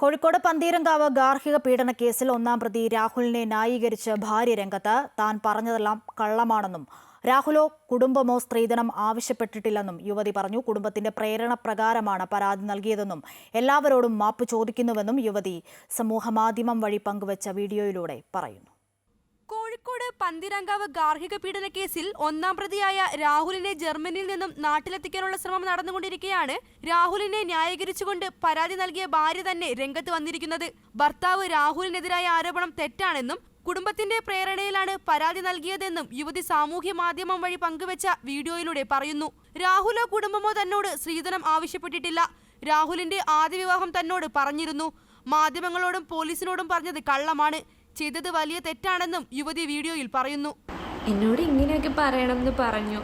കോഴിക്കോട് പന്തീരങ്കാവ് ഗാർഹിക പീഡന കേസിൽ ഒന്നാം പ്രതി രാഹുലിനെ ന്യായീകരിച്ച് ഭാര്യ രംഗത്ത് താൻ പറഞ്ഞതെല്ലാം കള്ളമാണെന്നും രാഹുലോ കുടുംബമോ സ്ത്രീധനം ആവശ്യപ്പെട്ടിട്ടില്ലെന്നും യുവതി പറഞ്ഞു. കുടുംബത്തിന്റെ പ്രേരണ പ്രകാരമാണ് പരാതി നൽകിയതെന്നും എല്ലാവരോടും മാപ്പ് ചോദിക്കുന്നുവെന്നും യുവതി സമൂഹമാധ്യമം വഴി പങ്കുവച്ച വീഡിയോയിലൂടെ പറയുന്നു. കോഴിക്കോട് പന്തിരങ്കാവ് ഗാർഹിക പീഡന കേസിൽ ഒന്നാം പ്രതിയായ രാഹുലിനെ ജർമ്മനിയിൽ നിന്നും നാട്ടിലെത്തിക്കാനുള്ള ശ്രമം നടന്നുകൊണ്ടിരിക്കെയാണ് രാഹുലിനെ ന്യായീകരിച്ചുകൊണ്ട് പരാതി നൽകിയ ഭാര്യ തന്നെ രംഗത്ത് വന്നിരിക്കുന്നത്. ഭർത്താവ് രാഹുലിനെതിരായ ആരോപണം തെറ്റാണെന്നും കുടുംബത്തിന്റെ പ്രേരണയിലാണ് പരാതി നൽകിയതെന്നും യുവതി സാമൂഹ്യ മാധ്യമം വഴി പങ്കുവച്ച വീഡിയോയിലൂടെ പറയുന്നു. രാഹുലോ കുടുംബമോ തന്നോട് സ്ത്രീധനം ആവശ്യപ്പെട്ടിട്ടില്ല. രാഹുലിന്റെ ആദ്യ വിവാഹം തന്നോട് പറഞ്ഞിരുന്നു. മാധ്യമങ്ങളോടും പോലീസിനോടും പറഞ്ഞത് കള്ളമാണ്. ചെയ്തത് വലിയ തെറ്റാണെന്നും യുവതി വീഡിയോയിൽ പറയുന്നു. എന്നോട് ഇങ്ങനെയൊക്കെ പറയണമെന്ന് പറഞ്ഞു.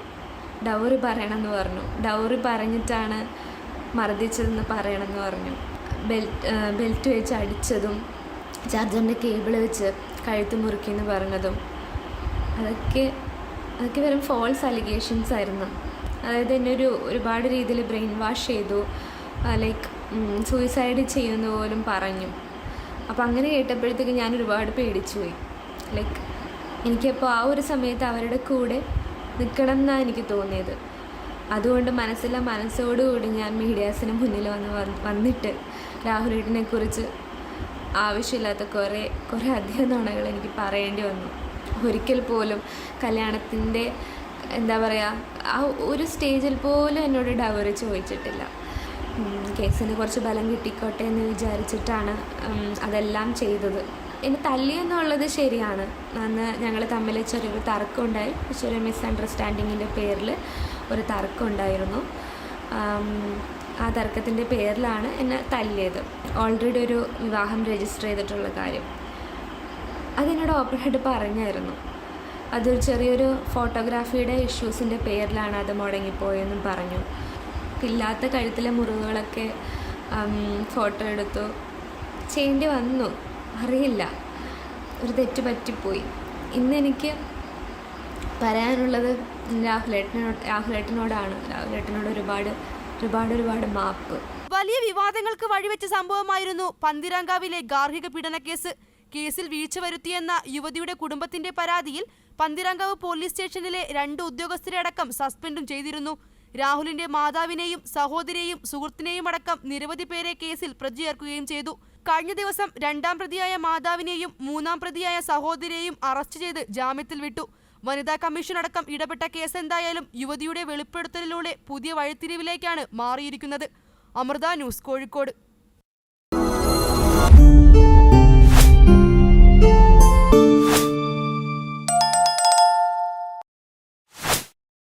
ഡൗറി പറയണമെന്ന് പറഞ്ഞു. ഡൗറി പറഞ്ഞിട്ടാണ് മർദ്ദിച്ചതെന്ന് പറയണമെന്ന് പറഞ്ഞു. ബെൽറ്റ് ബെൽറ്റ് വെച്ച് അടിച്ചതും ചാർജറിന്റെ കേബിൾ വെച്ച് കഴുത്ത് മുറുക്കിയെന്ന് പറഞ്ഞതും അതൊക്കെ അതൊക്കെ വെറും ഫോൾസ് അലിഗേഷൻസ് ആയിരുന്നു. അതായത് എന്നെ ഒരു ഒരുപാട് രീതിയിൽ ബ്രെയിൻ വാഷ് ചെയ്തു ലൈക്ക് സൂയിസൈഡ് ചെയ്യുന്ന പോലും പറഞ്ഞു. അപ്പോൾ അങ്ങനെ കേട്ടപ്പോഴത്തേക്ക് ഞാൻ ഒരുപാട് പേടിച്ചു പോയി ലൈക്ക് എനിക്കപ്പോൾ ആ ഒരു സമയത്ത് അവരുടെ കൂടെ നിൽക്കണം എന്നാണ് എനിക്ക് തോന്നിയത്. അതുകൊണ്ട് മനസ്സിലെ മനസ്സോടുകൂടി ഞാൻ മീഡിയാസിന് മുന്നിൽ വന്ന് വന്ന് വന്നിട്ട് രാഹുലേട്ടിനെ കുറിച്ച് ആവശ്യമില്ലാത്ത കുറേ കുറേ അധികം നുണകൾ എനിക്ക് പറയേണ്ടി വന്നു. ഒരിക്കൽ പോലും കല്യാണത്തിന്റെ എന്താ പറയുക ആ ഒരു സ്റ്റേജിൽ പോലും എന്നോട് ഡവറി ചോദിച്ചിട്ടില്ല. കേസിന് കുറച്ച് ബലം കിട്ടിക്കോട്ടെ എന്ന് വിചാരിച്ചിട്ടാണ് അതെല്ലാം ചെയ്തത്. എന്നെ തല്ലി എന്നുള്ളത് ശരിയാണ്. അന്ന് ഞങ്ങൾ തമ്മിൽ ചെറിയൊരു തർക്കമുണ്ടായി. ചെറിയ മിസ്അണ്ടർസ്റ്റാൻഡിങ്ങിന്റെ പേരിൽ ഒരു തർക്കം ഉണ്ടായിരുന്നു ആം, ആ തർക്കത്തിന്റെ പേരിലാണ് എന്നെ തല്ലിയത്. ഓൾറെഡി ഒരു വിവാഹം രജിസ്റ്റർ ചെയ്തിട്ടുള്ള കാര്യം. അതെന്നോട് ഓപ്പണായിട്ട് പറഞ്ഞായിരുന്നു. അതൊരു ചെറിയൊരു ഫോട്ടോഗ്രാഫിയുടെ ഇഷ്യൂസിന്റെ പേരിലാണ് അത് മുടങ്ങിപ്പോയെന്നും പറഞ്ഞു. ഇല്ലാത്ത കഴുത്തിലെ മുറിവുകളൊക്കെ ഫോട്ടോ എടുത്തു. ചെയ്യേണ്ടി വന്നു. അറിയില്ല. ഒരു തെറ്റ് പറ്റിപ്പോയി. ഇന്ന് എനിക്ക് പറയാനുള്ളത് രാഹുലേട്ടനോട് രാഹുലേട്ടനോടാണ്. രാഹുലേട്ടനോട് ഒരുപാട് ഒരുപാട് ഒരുപാട് മാപ്പ്. വലിയ വിവാദങ്ങൾക്ക് വഴിവെച്ച സംഭവമായിരുന്നു പന്തിരാങ്കാവിലെ ഗാർഹിക പീഡന കേസ്. കേസിൽ വീഴ്ച വരുത്തിയെന്ന യുവതിയുടെ കുടുംബത്തിന്റെ പരാതിയിൽ പന്തിരാങ്കാവ് പോലീസ് സ്റ്റേഷനിലെ രണ്ട് ഉദ്യോഗസ്ഥരെ അടക്കം സസ്പെൻഡും ചെയ്തിരുന്നു. രാഹുലിന്റെ മാതാവിനെയും സഹോദരിയെയും സുഹൃത്തിനെയും അടക്കം നിരവധി പേരെ കേസിൽ പ്രതി ചേർക്കുകയും ചെയ്തു. കഴിഞ്ഞ ദിവസം രണ്ടാം പ്രതിയായ മാതാവിനെയും മൂന്നാം പ്രതിയായ സഹോദരിയെയും അറസ്റ്റ് ചെയ്ത് ജാമ്യത്തിൽ വിട്ടു. വനിതാ കമ്മീഷൻ അടക്കം ഇടപെട്ട കേസ് എന്തായാലും യുവതിയുടെ വെളിപ്പെടുത്തലിലൂടെ പുതിയ വഴിത്തിരിവിലേക്കാണ് മാറിയിരിക്കുന്നത്. അമൃത ന്യൂസ് കോഴിക്കോട്.